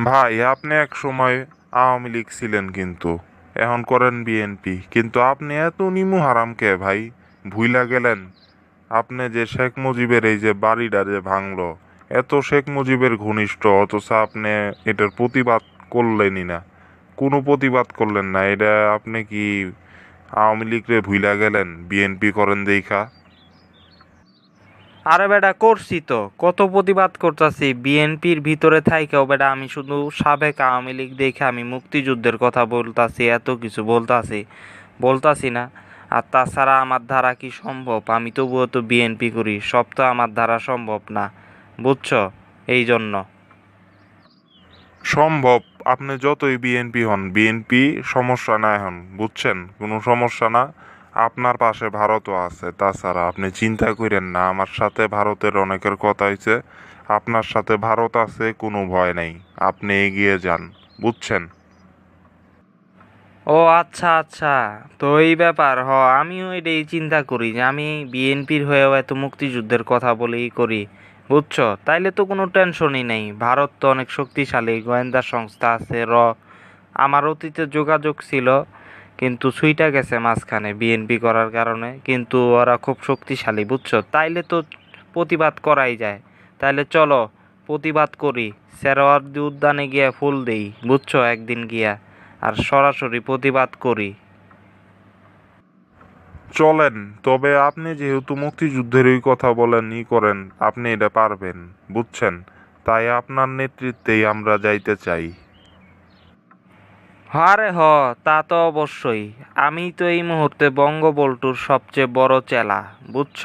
ভাই, আপনি এক সময় আওয়ামী লীগ ছিলেন কিন্তু, এখন করেন বিএনপি। কিন্তু আপনি এত নিমু হারাম কে ভাই? ভুইলা গেলেন। আপনি যে শেখ মুজিবের এই যে বাড়িটা যে ভাঙলো, এত শেখ মুজিবের ঘনিষ্ঠ, অথচ আপনি এটার প্রতিবাদ করলেনই না। কোনো প্রতিবাদ করলেন না। এটা আপনি কি আওয়ামী লীগরে ভুইলা গেলেন? বিএনপি করেন দেখা। আরে বেটা, করছি তো। কত প্রতিবাদ করতেছি, বিএনপির ভিতরে থাইকেও বেটা আমি শুধু সাবেক আওয়ামী লীগ দেখে আমি মুক্তিযুদ্ধের কথা বলতাছি, এত কিছু বলতাছি। বলতাছি না। আর তাছাড়া আমার দ্বারা কি সম্ভব? আমি তবুও তো বিএনপি করি, সব তো আমার দ্বারা সম্ভব না, বুঝছ? এই জন্য সম্ভব, আপনি যতই বিএনপি হন, বিএনপি সমস্যা না এখন বুঝছেন? কোনো সমস্যা না। আপনার পাশে ভারতও আছে। তাছাড়া আপনি চিন্তা করেন না, আমার সাথে ভারতের অনেকের কথা হয়েছে আপনার সাথে ভারত আছে, কোনো ভয় নেই। আপনি এগিয়ে যান, বুঝছেন? ও আচ্ছা আচ্ছা। তো এই ব্যাপার, হ, আমিও এটাই চিন্তা করি যে আমি বিএনপির হয়েও এত মুক্তিযুদ্ধের কথা বলেই করি, বুঝছ? তাইলে তো কোনো টেনশনই নেই। ভারত তো অনেক শক্তিশালী, গোয়েন্দা সংস্থা আছে, র। আমার অতীতে যোগাযোগ ছিল কিন্তু সুইটা গেছে মাঝখানে বিএনপি করার কারণে। কিন্তু ওরা খুব শক্তিশালী, বুঝছ? তাইলে তো প্রতিবাদ করাই যায়। তাইলে চলো, প্রতিবাদ করি। সেরোয়ার্দি উদ্যানে গিয়ে ফুল দেই, বুঝছ? একদিন গিয়া। আর সরাসরি প্রতিবাদ করি। চলেন, তবে আপনি যেহেতু মুক্তিযুদ্ধের ওই কথা বলেন, ই করেন, আপনি এটা পারবেন, বুঝছেন? তাই আপনার নেতৃত্বেই আমরা যাইতে চাই। আরে হ তা তো অবশ্যই। আমি তো এই মুহূর্তে বঙ্গবল্টুর সবচেয়ে বড় চেলা বুঝছ?